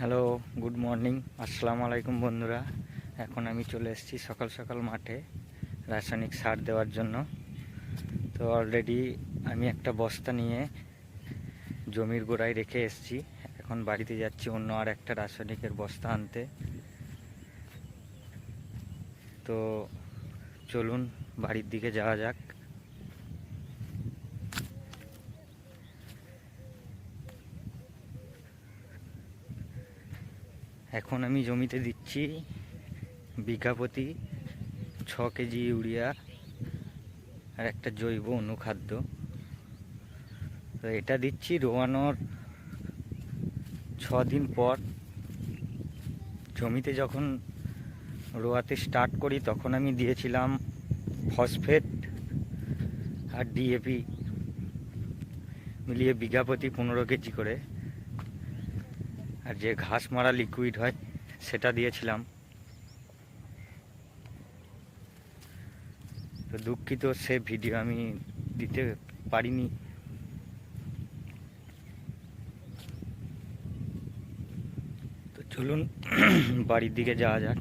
Hello, good morning. আসসালামু আলাইকুম বন্ধুরা। এখন আমি চলে এসেছি সকাল সকাল মাঠে রাসায়নিক সার দেওয়ার জন্য। তো অলরেডি আমি একটা বস্তা নিয়ে জমির গোড়ায় রেখে এসেছি। এখন বাড়িতে যাচ্ছি অন্য আর একটা রাসায়নিকের বস্তা আনতে। তো চলুন বাড়ির দিকে যাওয়া যাক। এখন আমি জমিতে দিচ্ছি বিঘা প্রতি ছ কেজি ইউরিয়া আর একটা জৈব অনুখাদ্য। তো এটা দিচ্ছি রোয়ানোর ছ দিন পর। জমিতে যখন রোয়াতে স্টার্ট করি, তখন আমি দিয়েছিলাম ফসফেট আর ডিএপি মিলিয়ে বিঘা প্রতি পনেরো কেজি করে। আর যে ঘাস মারা লিকুইড হয়, সেটা দিয়েছিলাম। তো দুঃখিত, সে ভিডিও আমি দিতে পারিনি। তো চলুন, বাড়ির দিকে যাওয়া যাক।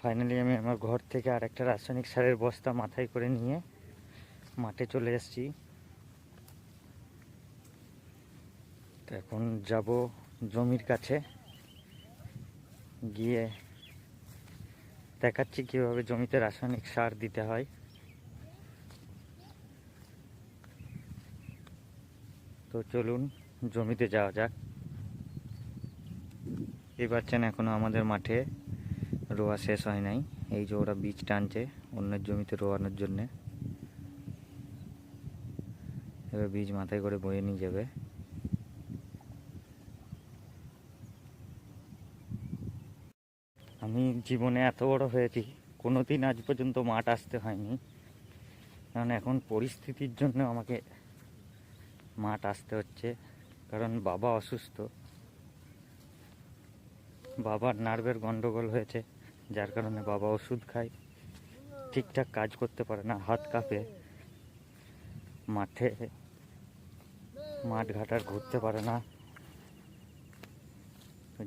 ফাইনালি আমি আমার ঘর থেকে আর একটা রাসায়নিক সারের বস্তা মাথায় করে নিয়ে মাঠে চলে এসেছি। তো এখন যাব জমির কাছে গিয়ে দেখাচ্ছি কীভাবে জমিতে রাসায়নিক সার দিতে হয়। তো চলুন জমিতে যাওয়া যাক। এই পাচ্ছেন এখনও আমাদের মাঠে, রোয়া শেষ হয় নাই। এই যে ওরা বীজ টানছে অন্যের জমিতে রোয়ানোর জন্যে। এবার বীজ মাথায় করে বয়ে নিয়ে যাবে। আমি জীবনে এত বড় হয়েছি কোনো দিন আজ পর্যন্ত মাঠ আসতে হয়নি। কারণ এখন পরিস্থিতির জন্য আমাকে মাঠ আসতে হচ্ছে, কারণ বাবা অসুস্থ। বাবার নার্ভের গন্ডগোল হয়েছে, যার কারণে বাবা ওষুধ খায়, ঠিকঠাক কাজ করতে পারে না, হাত কাঁপে, মাঠে, মাঠ ঘাটার ঘুরতে পারে না।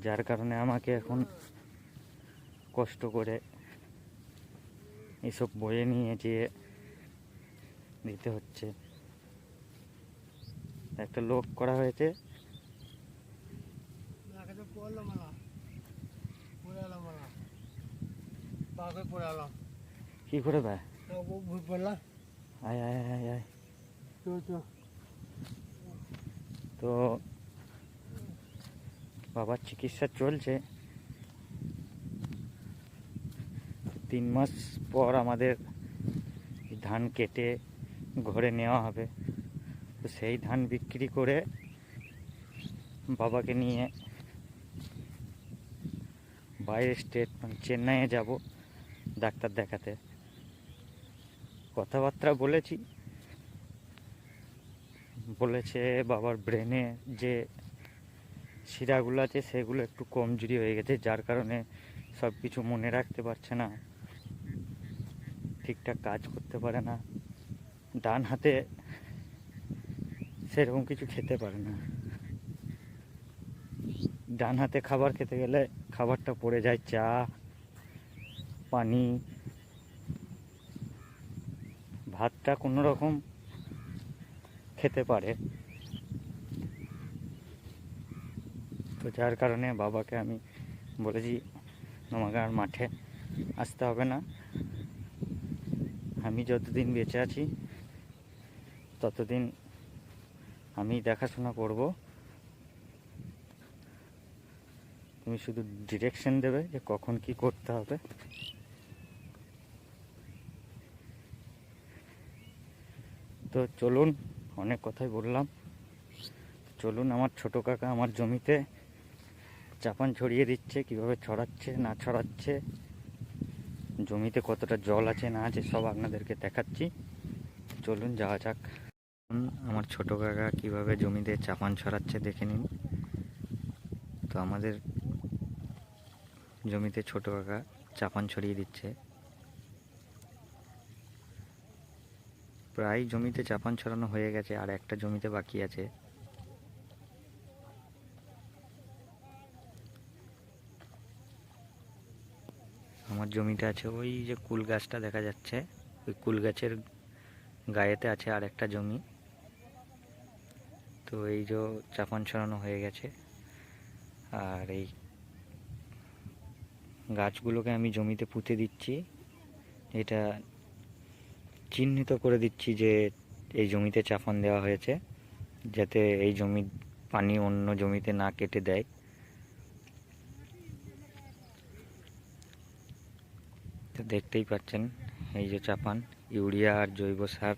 যার কারণে আমাকে এখন কষ্ট করে এসব বয়ে নিয়ে যেয়ে দিতে হচ্ছে। একটা লোক করা হয়েছে। কি করে ভাই তারপর ভুল আয় আয় আয় আয়। তো তো। তো বাবার চিকিৎসা চলছে। তিন মাস পর আমাদের ধান কেটে ঘরে নেওয়া হবে। তো সেই ধান বিক্রি করে বাবাকে নিয়ে বাইরে স্টেট মানে চেন্নাইয়ে যাব ডাক্তার দেখাতে। কথাবার্তা বলেছি। বলেছে বাবার ব্রেনে যে শিরাগুলো আছে সেগুলো একটু কমজোরি হয়ে গেছে, যার কারণে সব কিছু মনে রাখতে পারছে না। ঠিকঠাক কাজ করতে পারে না, ডান হাতে সেরকম কিছু খেতে পারে না। ডান হাতে খাবার খেতে গেলে খাবারটা পড়ে যায় চা, পানি, ভাতটা কোনো রকম খেতে পারে। তো যার কারণে বাবাকে আমি বলেছি, তোমাকে আর মাঠে আসতে হবে না। আমি যতদিন বেঁচে আছি, ততদিন আমি দেখাশোনা করব। তুমি শুধু ডিরেকশন দেবে যে কখন কি করতে হবে। তো চলুন, অনেক কথাই বললাম। চলুন, আমার ছোট কাকা আমার জমিতে চাপান ছড়িয়ে দিচ্ছে, কীভাবে ছড়াচ্ছে, না ছড়াচ্ছে। জমিতে কতটা জল আছে, না আছে, সব আপনাদেরকে দেখাচ্ছি। চলুন, যাওয়া যাক। আমার ছোট কাকা কীভাবে জমিতে চাপান ছড়াচ্ছে দেখে নিন। তো আমাদের জমিতে ছোট কাকা চাপান ছড়িয়ে দিচ্ছে। প্রায় জমিতে চাপান ছড়ানো হয়ে গেছে, আর একটা জমিতে বাকি আছে। আমার জমিতে আছে, ওই যে কুল গাছটা দেখা যাচ্ছে, ওই কুল গাছের গায়েতে আছে আর একটা জমি। তো এই যে চাপান ছড়ানো হয়ে গেছে, আর এই গাছগুলোকে আমি জমিতে পুঁতে দিচ্ছি। এটা চিহ্নিত করে দিচ্ছি যে এই জমিতে চাপান দেওয়া হয়েছে, যাতে এই জমির পানি অন্য জমিতে না কেটে দেয় তো দেখতেই পাচ্ছেন, এই যে চাপান, ইউরিয়া আর জৈব সার।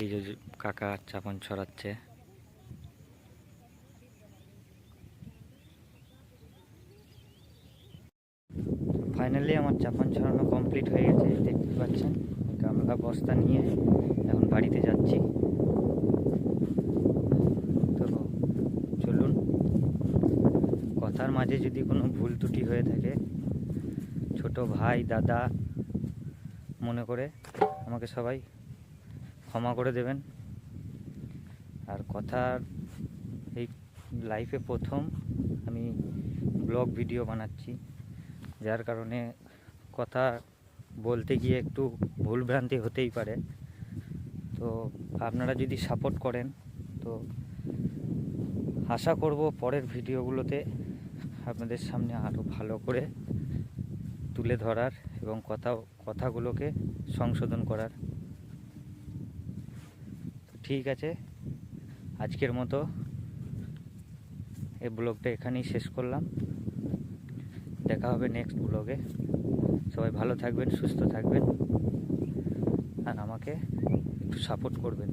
এই যে কাকা চাপান ছড়াচ্ছে। ফাইনালি আমার চাপান ছড়ানো কমপ্লিট হয়ে গেছে দেখতে পাচ্ছেন, গামলা, বস্তা নিয়ে এখন বাড়িতে যাচ্ছি। তো চলুন, কথার মাঝে যদি কোনো ভুল ত্রুটি হয়ে থাকে ছোট ভাই, দাদা মনে করে আমাকে সবাই ক্ষমা করে দেবেন। আর কথার এই লাইফে প্রথম আমি ব্লগ ভিডিও বানাচ্ছি, যার কারণে কথা বলতে গিয়ে একটু ভুলভ্রান্তি হতেই পারে। তো আপনারা যদি সাপোর্ট করেন, তো আশা করব পরের ভিডিওগুলোতে আপনাদের সামনে আরও ভালো করে তুলে ধরার এবং কথা, কথাগুলোকে সংশোধন করার। ঠিক আছে, আজকের মতো এই ব্লগটা এখানেই শেষ করলাম। দেখা হবে নেক্সট ব্লগে। সবাই ভালো থাকবেন, সুস্থ থাকবেন, আর আমাকে একটু সাপোর্ট করবেন।